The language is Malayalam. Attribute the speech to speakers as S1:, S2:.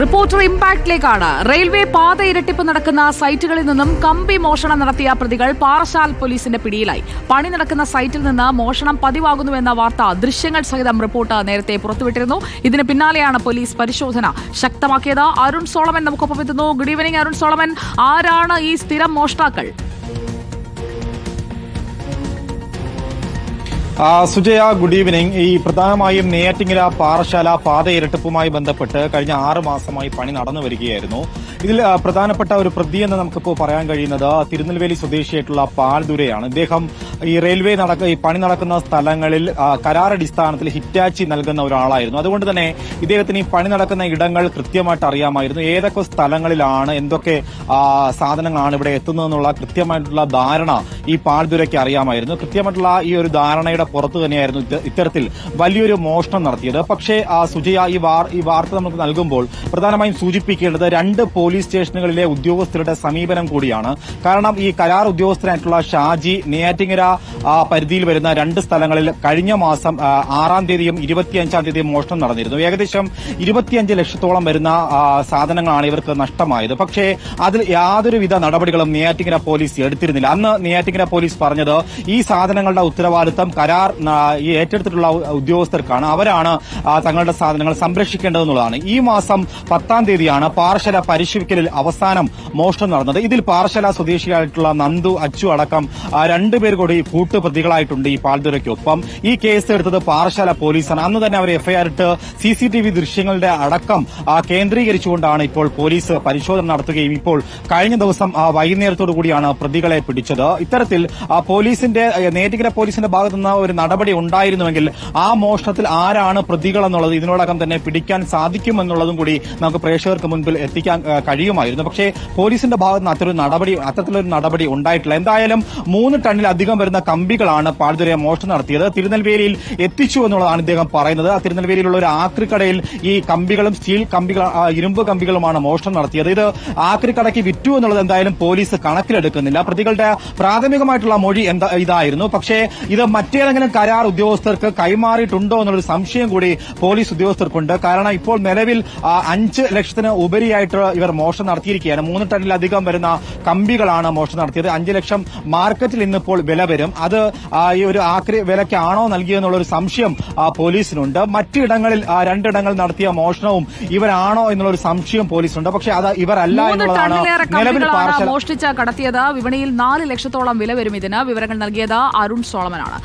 S1: റിപ്പോർട്ടർ ഇമ്പാക്ടിലേക്കാണ് റെയിൽവേ പാത ഇരട്ടിപ്പ് നടക്കുന്ന സൈറ്റുകളിൽ നിന്നും കമ്പി മോഷണം നടത്തിയ പ്രതികൾ പാറശാൽ പോലീസിന്റെ പിടിയിലായി. പണി നടക്കുന്ന സൈറ്റിൽ നിന്ന് മോഷണം പതിവാകുന്നുവെന്ന വാർത്ത ദൃശ്യങ്ങൾ സഹിതം റിപ്പോർട്ട് നേരത്തെ പുറത്തുവിട്ടിരുന്നു. ഇതിന് പിന്നാലെയാണ് പോലീസ് പരിശോധന ശക്തമാക്കിയത്. അരുൺ സോളമൻ നമുക്കൊപ്പം എത്തുന്നു. Good evening Arun Solomon. ആരാണ് ഈ സ്ഥിരം മോഷ്ടാക്കൾ?
S2: സുജയ ഗുഡ് ഈവനിങ് ഈ പ്രധാനമായും നെയ്യാറ്റിങ്ങര പാറശാല പാത ഇരട്ടിപ്പുമായി ബന്ധപ്പെട്ട് കഴിഞ്ഞ ആറ് മാസമായി പണി നടന്നു വരികയായിരുന്നു. ഇതിൽ പ്രധാനപ്പെട്ട ഒരു പ്രതി എന്ന് നമുക്കിപ്പോൾ പറയാൻ കഴിയുന്നത് തിരുനെൽവേലി സ്വദേശിയായിട്ടുള്ള പാൽദുരയാണ് ഇദ്ദേഹം ഈ റെയിൽവേ നടക്ക ഈ പണി നടക്കുന്ന സ്ഥലങ്ങളിൽ കരാറടിസ്ഥാനത്തിൽ ഹിറ്റാച്ചി നൽകുന്ന ഒരാളായിരുന്നു. അതുകൊണ്ട് തന്നെ ഇദ്ദേഹത്തിന് ഈ പണി നടക്കുന്ന ഇടങ്ങൾ കൃത്യമായിട്ട് അറിയാമായിരുന്നു. ഏതൊക്കെ സ്ഥലങ്ങളിലാണ് എന്തൊക്കെ സാധനങ്ങളാണ് ഇവിടെ എത്തുന്നതെന്നുള്ള കൃത്യമായിട്ടുള്ള ധാരണ ഈ പാൽദുരയ്ക്ക് അറിയാമായിരുന്നു. കൃത്യമായിട്ടുള്ള ഈ ഒരു ധാരണയുടെ പുറത്തു തന്നെയായിരുന്നു ഇത്തരത്തിൽ വലിയൊരു മോഷണം നടത്തിയത്. പക്ഷേ സുജയ ഈ ഈ വാർത്ത നമുക്ക് നൽകുമ്പോൾ പ്രധാനമായും സൂചിപ്പിക്കേണ്ടത് രണ്ട് പോലീസ് സ്റ്റേഷനുകളിലെ ഉദ്യോഗസ്ഥരുടെ സമീപനം കൂടിയാണ്. കാരണം ഈ കരാർ ഉദ്യോഗസ്ഥനായിട്ടുള്ള ഷാജി നെയ്യാറ്റിങ്ങര പരിധിയിൽ വരുന്ന രണ്ട് സ്ഥലങ്ങളിൽ കഴിഞ്ഞ മാസം ആറാം തീയതിയും ഇരുപത്തിയഞ്ചാം തീയതിയും മോഷണം നടന്നിരുന്നു. ഏകദേശം ഇരുപത്തിയഞ്ച് ലക്ഷത്തോളം വരുന്ന സാധനങ്ങളാണ് ഇവർക്ക് നഷ്ടമായത്. പക്ഷേ അതിൽ യാതൊരുവിധ നടപടികളും നെയ്യാറ്റിങ്ങര പോലീസ് എടുത്തിരുന്നില്ല. അന്ന് നെയ്യാറ്റിങ്ങര പോലീസ് പറഞ്ഞത് ഈ സാധനങ്ങളുടെ ഉത്തരവാദിത്തം കരാർ ആ, ഈ ഏറ്റെടുത്തിട്ടുള്ള ഉദ്യോഗസ്ഥർക്കാണ് അവരാണ് തങ്ങളുടെ സാധനങ്ങൾ സംരക്ഷിക്കേണ്ടതെന്നുള്ളതാണ്. ഈ മാസം പത്താം തീയതിയാണ് പാർശ്വല പരിശീലിക്കലിൽ അവസാനം മോഷണം നടന്നത്. ഇതിൽ പാർശ്വല സ്വദേശിയായിട്ടുള്ള നന്ദു അച്ചു അടക്കം രണ്ടുപേർ കൂടി കൂട്ടുപ്രതികളായിട്ടുണ്ട് ഈ പാൽദുരയ്ക്കൊപ്പം ഈ കേസ് എടുത്തത് പാർശ്വല പോലീസാണ്. അന്ന് തന്നെ അവർ എഫ്ഐആർ ഇട്ട് സി സി ടി വി ദൃശ്യങ്ങളുടെ അടക്കം കേന്ദ്രീകരിച്ചുകൊണ്ടാണ് ഇപ്പോൾ പോലീസ് പരിശോധന നടത്തുകയും ഇപ്പോൾ കഴിഞ്ഞ ദിവസം വൈകുന്നേരത്തോടു കൂടിയാണ് പ്രതികളെ പിടിച്ചത്. ഇത്തരത്തിൽ പോലീസിന്റെ നേറ്റിക്കര പോലീസിന്റെ ഭാഗത്തുനിന്ന് ഒരു നടപടി ഉണ്ടായിരുന്നുവെങ്കിൽ ആ മോഷണത്തിൽ ആരാണ് പ്രതികൾ എന്നുള്ളത് ഇതിനോടകം തന്നെ പിടിക്കാൻ സാധിക്കുമെന്നുള്ളതും കൂടി നമുക്ക് പ്രേക്ഷകർക്ക് മുൻപിൽ എത്തിക്കാൻ കഴിയുമായിരുന്നു. പക്ഷേ പോലീസിന്റെ ഭാഗത്ത് നിന്ന് അത്തരൊരു നടപടി അത്തരത്തിലൊരു നടപടി ഉണ്ടായിട്ടില്ല. എന്തായാലും മൂന്ന് ടണ്ണിലധികം വരുന്ന കമ്പികളാണ് പാൽദുരയെ മോഷണം നടത്തിയത്. തിരുനെൽവേലിയിൽ എത്തിച്ചു എന്നുള്ളതാണ് ഇദ്ദേഹം പറയുന്നത്. തിരുനെൽവേലിയിലുള്ള ഒരു ആക്രിക്കടയിൽ ഈ കമ്പികളും സ്റ്റീൽ കമ്പികൾ ഇരുമ്പ് കമ്പികളുമാണ് മോഷണം നടത്തിയത്. ഇത് ആക്രിക്കടയ്ക്ക് വിറ്റു എന്നുള്ളത് എന്തായാലും പോലീസ് കണക്കിലെടുക്കുന്നില്ല. പ്രതികളുടെ പ്രാഥമികമായിട്ടുള്ള മൊഴി എന്താ ഇതായിരുന്നു. പക്ഷേ ഇത് മറ്റേതെങ്കിലും കരാർ ഉദ്യോഗസ്ഥർക്ക് കൈമാറിയിട്ടുണ്ടോ എന്നുള്ള സംശയം കൂടി പോലീസ് ഉദ്യോഗസ്ഥർക്കുണ്ട്. കാരണം ഇപ്പോൾ നിലവിൽ അഞ്ച് ലക്ഷത്തിന് ഉപരിയായിട്ട് ഇവർ മോഷണം നടത്തിയിരിക്കുകയാണ്. മൂന്ന് ടണ്ണിലധികം വരുന്ന കമ്പികളാണ് മോഷണം നടത്തിയത്. അഞ്ച് ലക്ഷം മാർക്കറ്റിൽ ഇന്നിപ്പോൾ വില വരും. അത് ഈ ഒരു ആക്രി വിലയ്ക്കാണോ നൽകിയെന്നുള്ള ഒരു സംശയം പോലീസിനുണ്ട്. മറ്റിടങ്ങളിൽ രണ്ടിടങ്ങളിൽ നടത്തിയ മോഷണവും ഇവരാണോ എന്നുള്ള ഒരു സംശയം പോലീസുണ്ട് പക്ഷെ അത് ഇവരല്ല എന്നുള്ളതാണ് നിലവിൽ
S1: മോഷ്ടിച്ച് കടത്തിയത്. വിപണിയിൽ നാല് ലക്ഷത്തോളം വില വരും ഇതിന് വിവരങ്ങൾ നൽകിയത് അരുൺ സോളമനാണ്.